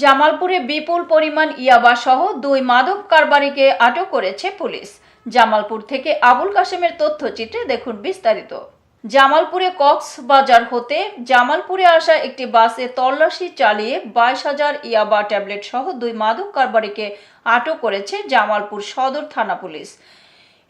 জামালপুরে বিপুল পরিমাণ ইয়াবা সহ দুই মাদক কারবারিকে আটক করেছে পুলিশ। জামালপুর থেকে আবুল কাশেমের তথ্যচিত্রে দেখুন বিস্তারিত। জামালপুরে কক্সবাজার হতে জামালপুরে আসা একটি বাসে তল্লাশি চালিয়ে বাইশ হাজার ইয়াবা ট্যাবলেট সহ দুই মাদক কারবারিকে আটক করেছে জামালপুর সদর থানা পুলিশ।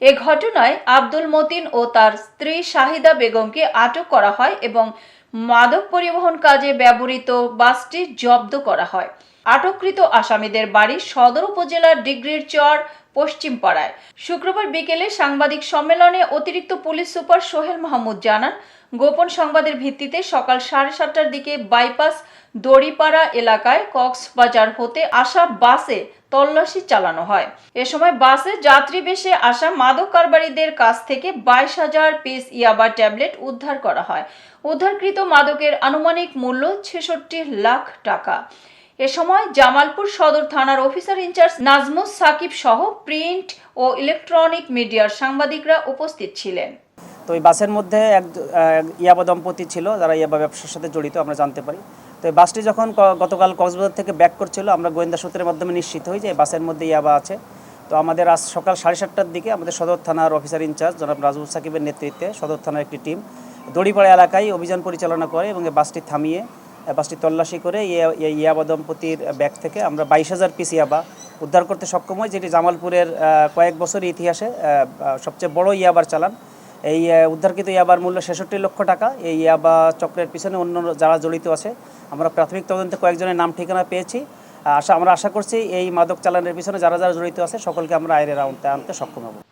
এ ঘটনায় আব্দুল মতিন ও তার স্ত্রী শাহিদা বেগমকে আটক করা হয় এবং মাদক পরিবহন কাজে ব্যবহৃত বাসটি জব্দ করা হয়। আটককৃত আসামিদের বাড়ি সদর উপজেলার ডিগ্রির চর পশ্চিমপাড়ায় শুক্রবার বিকেলে সাংবাদিক সম্মেলনে অতিরিক্ত পুলিশ সুপার সোহেল মাহমুদ জানান, গোপন সংবাদের ভিত্তিতে সকাল সাড়ে সাতটার দিকে বাইপাস দড়িপাড়া এলাকায় কক্সবাজার হতে আসা বাসে তল্লাশি চালানো হয়। এ সময় বাসে যাত্রী বেশে আসা মাদক কারবারিদের কাছ থেকে বাইশ হাজার পিস ইয়াবা ট্যাবলেট উদ্ধার করা হয়। উদ্ধারকৃত মাদকের আনুমানিক মূল্য ছেষট্টি লাখ টাকা। এ সময় জামালপুর সদর থানার অফিসার ইনচার্জ নাজমুস সাকিব সহ প্রিন্ট ও ইলেকট্রনিক মিডিয়ার সাংবাদিকরা উপস্থিত ছিলেন। তো এই বাসের মধ্যে এক ইয়াবা দম্পতি ছিল, যারা ইয়াবা ব্যবসার সাথে জড়িত, আমরা জানতে পারি। তো এই বাসটি যখন গতকাল কক্সবাজার থেকে ব্যাক করছিল, আমরা গোয়েন্দা সূত্রের মাধ্যমে নিশ্চিত হই যে এই বাসের মধ্যে ইয়াবা আছে। তো আমাদের আজ সকাল সাড়ে সাতটার দিকে আমাদের সদর থানার অফিসার ইনচার্জ জনাব রাজুল সাকিবের নেতৃত্বে সদর থানার একটি টিম দড়িপাড়া এলাকায় অভিযান পরিচালনা করে এবং এই বাসটি থামিয়ে বাসটি তল্লাশি করে ইয়া- ইয়াবা দম্পতির ব্যাগ থেকে আমরা বাইশ হাজার পিস ইয়াবা উদ্ধার করতে সক্ষম হই, যেটি জামালপুরের কয়েক বছরের ইতিহাসে সবচেয়ে বড় ইয়াবার চালান। এই উদ্ধারকৃত ইয়াবার মূল্য ছেষট্টি লক্ষ টাকা। এই ইয়াবা চক্রের পিছনে অন্য যারা জড়িত আছে, আমরা প্রাথমিক তদন্তে কয়েকজনের নাম, ঠিকানা পেয়েছি। আশা, আমরা আশা করছি এই মাদক চালানের পিছনে যারা যারা জড়িত আছে, সকলকে আমরা আইনের আওতায় আনতে সক্ষম হব।